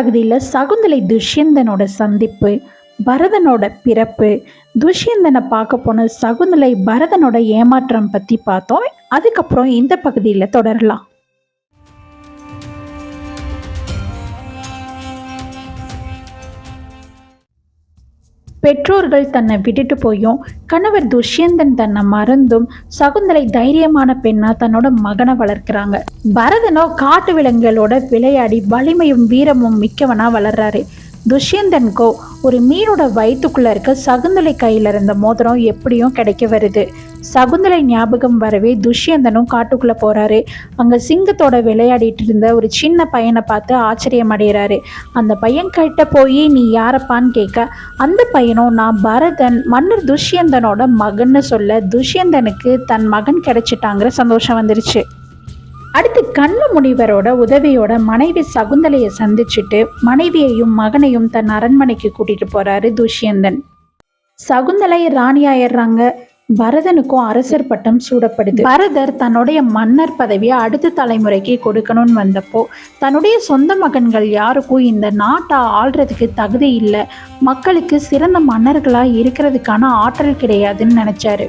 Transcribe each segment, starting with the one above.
பகுதியில் சகுந்தலை துஷ்யந்தனோட சந்திப்பு பரதனோட பிறப்பு துஷ்யந்தனை பார்க்க போன சகுந்தலை பரதனோட ஏமாற்றம் பற்றி பார்த்தோம். அதுக்கப்புறம் இந்த பகுதியில் தொடரலாம். பெற்றோர்கள் தன்னை விட்டுட்டு போயும் கணவர் துஷ்யந்தன் தன்னை மறந்தும் சகுந்தலை தைரியமான பெண்ணா தன்னோட மகனை வளர்க்கிறாங்க. பரதனோ காட்டு விலங்குகளோட விளையாடி வலிமையும் வீரமும் மிக்கவனா வளர்றாரு. துஷ்யந்தன்கோ ஒரு மீனோட வயிற்றுக்குள்ள இருக்க சகுந்தலை கையில இருந்த மோதிரம் எப்படியும் கிடைக்க வருது. சகுந்தலை ஞாபகம் வரவே துஷ்யந்தனும் காட்டுக்குள்ளே போகிறாரு அங்கே சிங்கத்தோட விளையாடிட்டு இருந்த ஒரு சின்ன பையனை பார்த்து ஆச்சரியம் அடைகிறாரு. அந்த பையன் கிட்ட போய் நீ யாரப்பான்னு கேட்க அந்த பையனும் நான் பரதன் மன்னர் துஷ்யந்தனோட மகன்னு சொல்ல துஷ்யந்தனுக்கு தன் மகன் கிடைச்சிட்டாங்கிற சந்தோஷம் வந்துருச்சு. அடுத்து கண்ணு முனிவரோட உதவியோட மனைவி சகுந்தலையை சந்திச்சுட்டு மனைவியையும் மகனையும் தன் அரண்மனைக்கு கூட்டிட்டு போறாரு துஷ்யந்தன். சகுந்தலை ராணியாயிடுறாங்க பரதனுக்கும் அரசர் பட்டம் சூடப்படுது. பரதர் தன்னுடைய மன்னர் பதவியை அடுத்த தலைமுறைக்கு கொடுக்கணும்னு வந்தப்போ தன்னுடைய சொந்த மகன்கள் யாருக்கும் இந்த நாட்டை ஆள்றதுக்கு தகுதி இல்லை. மக்களுக்கு சிறந்த மன்னர்களா இருக்கிறதுக்கான ஆற்றல் கிடையாதுன்னு நினைச்சாரு.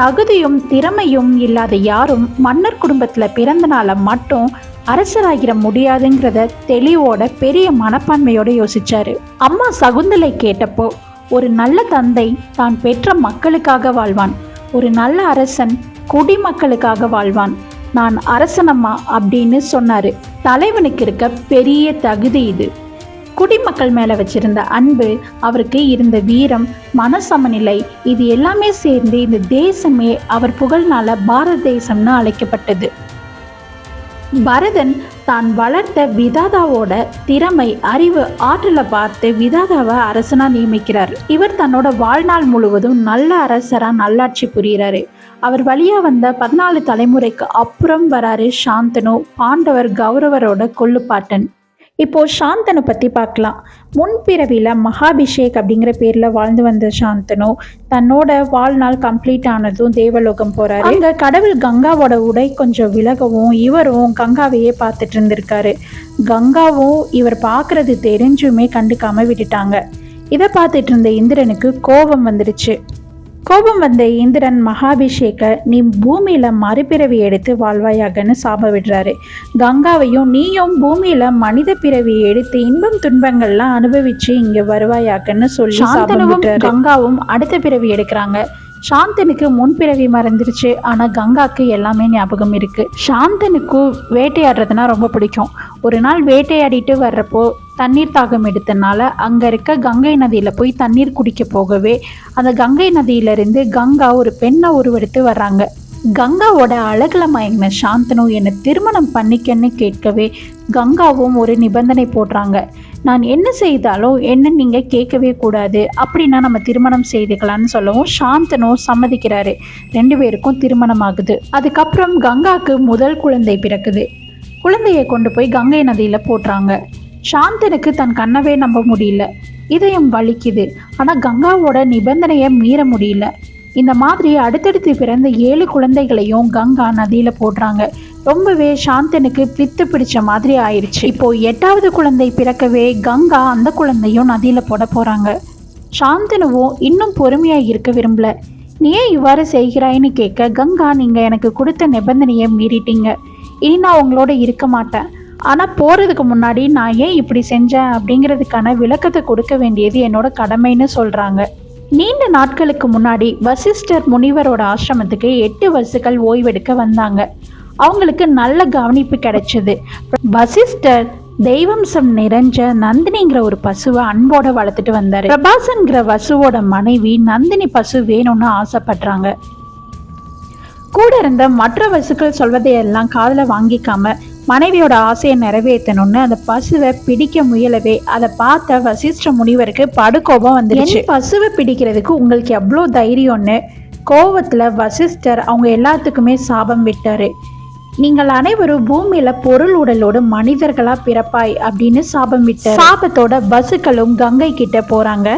தகுதியும் திறமையும் இல்லாத யாரும் மன்னர் குடும்பத்துல பிறந்தனால மட்டும் அரசராகிற முடியாதுங்கிறத தெளிவோட பெரிய மனப்பான்மையோட யோசிச்சாரு. அம்மா சகுந்தலை கேட்டப்போ ஒரு நல்ல தந்தை தான் பெற்ற மக்களுக்காக வாழ்வான். ஒரு நல்ல அரசன் குடிமக்களுக்காக வாழ்வான். நான் அரசனம்மா அப்படின்னு சொன்னார். தலைவனுக்கு இருக்க பெரிய தகுதி இது. குடிமக்கள் மேலே வச்சிருந்த அன்பு அவருக்கு இருந்த வீரம் மனசமநிலை இது எல்லாமே சேர்ந்து இந்த தேசமே அவர் புகழ்னால பாரத தேசம்னு அழைக்கப்பட்டது. பரதன் தான் வளர்த்த விதாதாவோட திறமை அறிவு ஆற்றலை பார்த்து விதாதாவை அரசனாக நியமிக்கிறார். இவர் தன்னோட வாழ்நாள் முழுவதும் நல்ல அரசராக நல்லாட்சி புரிகிறாரு அவர் வழியாக வந்த பதினாலு தலைமுறைக்கு அப்புறம் வராரு சாந்தனு பாண்டவர் கௌரவரோட கொள்ளுப்பாட்டன். இப்போது சாந்தனை பற்றி பார்க்கலாம். முன்பிறவியில் மகாபிஷேக் அப்படிங்கிற பேரில் வாழ்ந்து வந்த சாந்தனு தன்னோட வாழ்நாள் கம்ப்ளீட் ஆனதும் தேவலோகம் போகிறாரு அங்கே கடவுள் கங்காவோட உடை கொஞ்சம் விலகவும் இவரும் கங்காவையே பார்த்துட்டு இருந்திருக்காரு. கங்காவும் இவர் பார்க்குறது தெரிஞ்சுமே கண்டுக்காமல் விட்டுட்டாங்க. இதை பார்த்துட்டு இருந்த இந்திரனுக்கு கோபம் வந்துடுச்சு. கோபம் வந்த இந்திரன் மகாபிஷேக நீ பூமியில மறுபிறவி எடுத்து வாழ்வாயாகன்னு சாப விடுறாரு. கங்காவையும் நீயும் பூமியில மனித பிறவி எடுத்து இன்பம் துன்பங்கள்லாம் அனுபவிச்சு இங்க வருவாயாகன்னு சொல்லி சாந்தனுவும் கங்காவும் அடுத்த பிறவி எடுக்கிறாங்க. சாந்தனுக்கு முன்பிறவி மறந்துருச்சு. ஆனா கங்காக்கு எல்லாமே ஞாபகம் இருக்கு. சாந்தனுக்கு வேட்டையாடுறதுனா ரொம்ப பிடிக்கும். ஒரு நாள் வேட்டையாடிட்டு வர்றப்போ தண்ணீர் தாகம் எடுத்தனால அங்கே இருக்க கங்கை நதியில் போய் தண்ணீர் குடிக்க போகவே அந்த கங்கை நதியிலிருந்து கங்கா ஒரு பெண்ணை உருவெடுத்து வர்றாங்க. கங்காவோட அழகில் மயங்கின சாந்தனு என்னை திருமணம் பண்ணிக்கன்னு கேட்கவே கங்காவும் ஒரு நிபந்தனை போடுறாங்க. நான் என்ன செய்தாலும் என்ன நீங்கள் கேட்கவே கூடாது அப்படின்னா நம்ம திருமணம் செய்துக்கலாம்னு சொல்லவும் சாந்தனு சம்மதிக்கிறாரு. ரெண்டு பேருக்கும் திருமணம் ஆகுது அதுக்கப்புறம் கங்காவுக்கு முதல் குழந்தை பிறக்குது. குழந்தையை கொண்டு போய் கங்கை நதியில் போட்டுறாங்க. சாந்தனுக்கு தன் கண்ணவே நம்ப முடியல. இதயம் வலிக்குது. ஆனால் கங்காவோட நிபந்தனையை மீற முடியல. இந்த மாதிரி அடுத்தடுத்து பிறந்த ஏழு குழந்தைகளையும் கங்கா நதியில் போடுறாங்க. ரொம்பவே சாந்தனுக்கு பித்து பிடிச்ச மாதிரி ஆயிடுச்சு இப்போ எட்டாவது குழந்தை பிறக்கவே கங்கா அந்த குழந்தையும் நதியில் போட போகிறாங்க சாந்தனுவும் இன்னும் பொறுமையாக இருக்க விரும்பல. நீ ஏன் இவ்வாறு செய்கிறாய்ன்னு கேட்க கங்கா நீங்கள் எனக்கு கொடுத்த நிபந்தனையை மீறிட்டீங்க. இனி நான் உங்களோட இருக்க மாட்டேன். ஆனால் போகிறதுக்கு முன்னாடி நான் ஏன் இப்படி செஞ்சேன் அப்படிங்கிறதுக்கான விளக்கத்தை கொடுக்க வேண்டியது என்னோட கடமைன்னு சொல்கிறாங்க நீண்ட நாட்களுக்கு முன்னாடி வசிஷ்டர் முனிவரோட ஆசிரமத்துக்கு எட்டு வசுக்கள் ஓய்வெடுக்க வந்தாங்க. அவங்களுக்கு நல்ல கவனிப்பு கிடைச்சது. வசிஷ்டர் தெய்வம்சம் நிறைஞ்ச நந்தினிங்கிற ஒரு பசுவை அன்போட வளர்த்துட்டு வந்தாரு. பிரபாசன்கிற வசுவோட மனைவி நந்தினி பசு வேணும்னு ஆசைப்படுறாங்க. கூட இருந்த மற்ற வசுக்கள் சொல்வதையெல்லாம் காதில் வாங்கிக்காம மனைவியோட ஆசையை நிறைவேற்றணும்னு அந்த பசுவை பிடிக்க முயலவே. அதை பார்த்த வசிஷ்ட முனிவருக்கு படுகோபம் வந்துருச்சு. பசுவை பிடிக்கிறதுக்கு உங்களுக்கு எவ்வளோ தைரியம்னு கோவத்துல வசிஷ்டர் அவங்க எல்லாத்துக்குமே சாபம் விட்டாரு. நீங்கள் அனைவரும் பூமியில பொருள் உடலோடு மனிதர்களா பிறப்பாய் அப்படின்னு சாபம் விட்டார். சாபத்தோட பசுக்களும் கங்கை கிட்ட போறாங்க.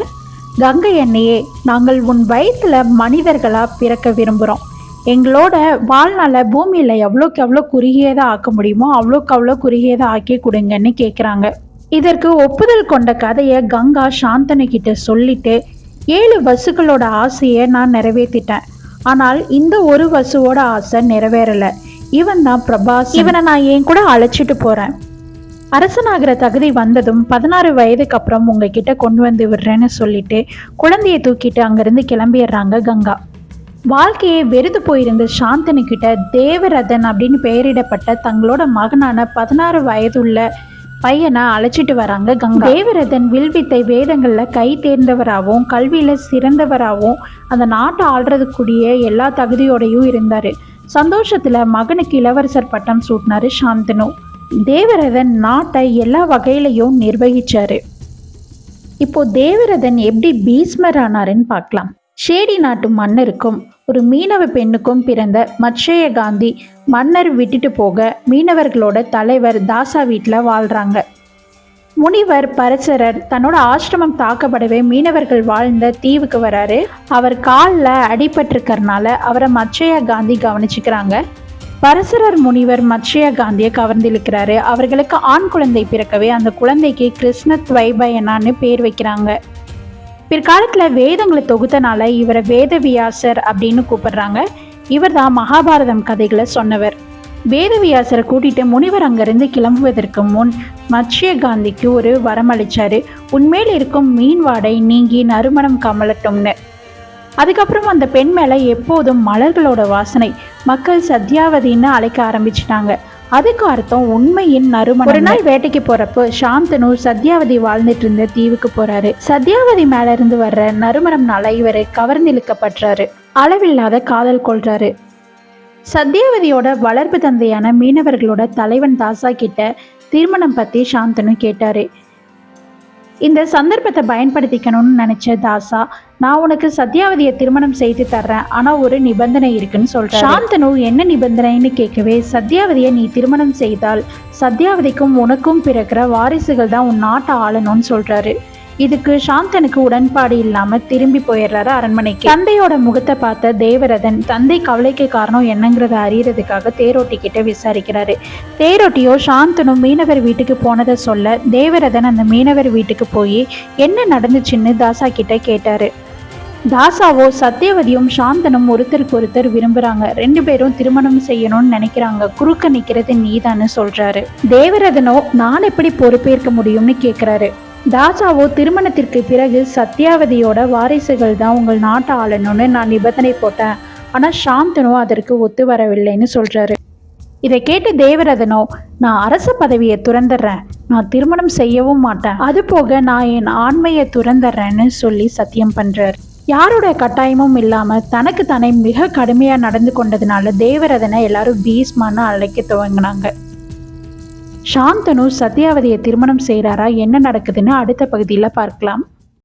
கங்கை அண்ணையே நாங்கள் உன் வயிற்றுல மனிதர்களா பிறக்க விரும்புகிறோம் எங்களோட வாழ்நாளை பூமியில் எவ்வளோக்கு எவ்வளோ குறுகியதாக ஆக்க முடியுமோ அவ்வளோக்கு அவ்வளோ குறுகியதாக ஆக்கி கொடுங்கன்னு கேட்குறாங்க இதற்கு ஒப்புதல் கொண்ட கதையை கங்கா சாந்தனு கிட்ட சொல்லிட்டு ஏழு பஸ்ஸுகளோட ஆசையை நான் நிறைவேற்றிட்டேன் ஆனால் இந்த ஒரு பஸ்ஸுவோட ஆசை நிறைவேறலை. இவன் தான் பிரபாஸ் இவனை நான் ஏன் கூட அழைச்சிட்டு போகிறேன் அரசனாகிற தகுதி வந்ததும் பதினாறு வயதுக்கு அப்புறம் உங்ககிட்ட கொண்டு வந்து விடுறேன்னு சொல்லிட்டு குழந்தையை தூக்கிட்டு அங்கேருந்து கிளம்பிடுறாங்க கங்கா. வாழ்க்கையை வெறுத்து போயிருந்த சாந்தனு கிட்ட தேவரதன் அப்படின்னு பெயரிடப்பட்ட தங்களோட மகனான பதினாறு வயதுள்ள பையனை அழைச்சிட்டு வராங்க கங்கா. தேவரதன் வில்வித்தை வேதங்களில் கை தேர்ந்தவராகவும் கல்வியில் சிறந்தவராகவும் அந்த நாட்டை ஆள்றதுக்குரிய எல்லா தகுதியோடையும் இருந்தார். சந்தோஷத்தில் மகனுக்கு இளவரசர் பட்டம் சூட்டினாரு சாந்தனு. தேவரதன் நாட்டை எல்லா வகையிலையும் நிர்வகிச்சார். இப்போ தேவரதன் எப்படி பீஸ்மர் ஆனாருன்னு பார்க்கலாம். ஷேடி நாட்டு மன்னருக்கும் ஒரு மீனவ பெண்ணுக்கும் பிறந்த மத்ஸ்ய காந்தி மன்னர் விட்டுட்டு போக மீனவர்களோட தலைவர் தாசா வீட்டில் வாழ்கிறாங்க முனிவர் பரசரர் தன்னோட ஆசிரமம் தாக்கப்படவே மீனவர்கள் வாழ்ந்த தீவுக்கு வராரு. அவர் காலில் அடிபட்டிருக்கறனால அவரை மத்ஸ்ய காந்தி கவனிச்சுக்கிறாங்க. பரசரர் முனிவர் மத்ஸ்ய காந்தியை கவர்ந்திழுக்கிறாரு அவர்களுக்கு ஆண் குழந்தை பிறக்கவே அந்த குழந்தைக்கு கிருஷ்ண துவைபயனான்னு பேர் வைக்கிறாங்க. பிற்காலத்தில் வேதங்களை தொகுத்தனால இவரை வேதவியாசர் அப்படின்னு கூப்பிடுறாங்க. இவர் தான் மகாபாரதம் கதைகளை சொன்னவர். வேதவியாசரை கூட்டிட்டு முனிவர் அங்கிருந்து கிளம்புவதற்கு முன் மத்ஸ்ய காந்திக்கு ஒரு வரமளிச்சாரு உண்மையில் இருக்கும் மீன் வாடை நீங்கி நறுமணம் கமலட்டும்னு. அதுக்கப்புறம் அந்த பெண் மேலே எப்போதும் மலர்களோட வாசனை. மக்கள் சத்யாவதின்னு அழைக்க ஆரம்பிச்சிட்டாங்க. அதுக்கு அர்த்தம் உண்மையின் நறுமணம் ஒரு நாள் வேட்டைக்கு போறப்போ சாந்தனு சத்யாவதி வாழ்ந்துட்டு இருந்த தீவுக்கு போறாரு. சத்யாவதி மேல இருந்து வர்ற நறுமணம்னால இவர் கவர்ந்திழுக்கப்படுறாரு அளவில்லாத காதல் கொள்றாரு. சத்யாவதியோட வளர்ப்பு தந்தையான மீனவர்களோட தலைவன் தாசா கிட்ட திருமணம் பத்தி சாந்தனு கேட்டாரு. இந்த சந்தர்ப்பத்தை பயன்படுத்திக்கணும்னு நினைச்ச தாசா நான் உனக்கு சத்யாவதியை திருமணம் செய்து தர்றேன். ஆனா ஒரு நிபந்தனை இருக்குன்னு சொல்றேன் சாந்தனு என்ன நிபந்தனைன்னு கேட்கவே சத்யாவதியை நீ திருமணம் செய்தால் சத்யாவதிக்கும் உனக்கும் பிறக்கிற வாரிசுகள் தான் உன் நாட்டை ஆளணும்னு சொல்றாரு. இதுக்கு சாந்தனுக்கு உடன்பாடு இல்லாம திரும்பி போயிடுறாரு அரண்மனைக்கு. தந்தையோட முகத்தை பார்த்த தேவரதன் தந்தை கவலைக்கு காரணம் என்னங்கிறத அறியறதுக்காக தேரோட்டி கிட்ட விசாரிக்கிறாரு. தேரோட்டியோ சாந்தனும் மீனவர் வீட்டுக்கு போனதை சொல்ல தேவரதன் அந்த மீனவர் வீட்டுக்கு போய் என்ன நடந்துச்சுன்னு தாசா கிட்ட கேட்டாரு. தாசாவோ சத்யவதியும் சாந்தனும் ஒருத்தருக்கு ஒருத்தர் விரும்புறாங்க. ரெண்டு பேரும் திருமணம் செய்யணும்னு நினைக்கிறாங்க. குறுக்க நிக்கிறது நீதான்னு சொல்றாரு. தேவரதனோ நான் எப்படி பொறுப்பேற்க முடியும்னு கேக்குறாரு. தாசாவோ திருமணத்திற்கு பிறகு சத்யாவதியோட வாரிசுகள் தான் உங்கள் நாட்டை ஆளணும்னு நான் நிபந்தனை போட்டேன். ஆனால் சாந்தனோ அதற்கு ஒத்து வரவில்லைன்னு சொல்கிறாரு இதை கேட்டு தேவரதனோ நான் அரச பதவியை துறந்துடுறேன். நான் திருமணம் செய்யவும் மாட்டேன். அது போக நான் என் ஆண்மையை துறந்துடுறேன்னு சொல்லி சத்தியம் பண்ணுறார் யாரோட கட்டாயமும் இல்லாமல் தனக்கு தானே மிக கடுமையாக நடந்து கொண்டதுனால தேவரதனை எல்லாரும் பீஸ்மான்னு அழைக்க துவங்கினாங்க. சாந்தனு சத்யாவதியை திருமணம் செய்கிறாரா என்ன நடக்குதுன்னு அடுத்த பகுதியில் பார்க்கலாம்.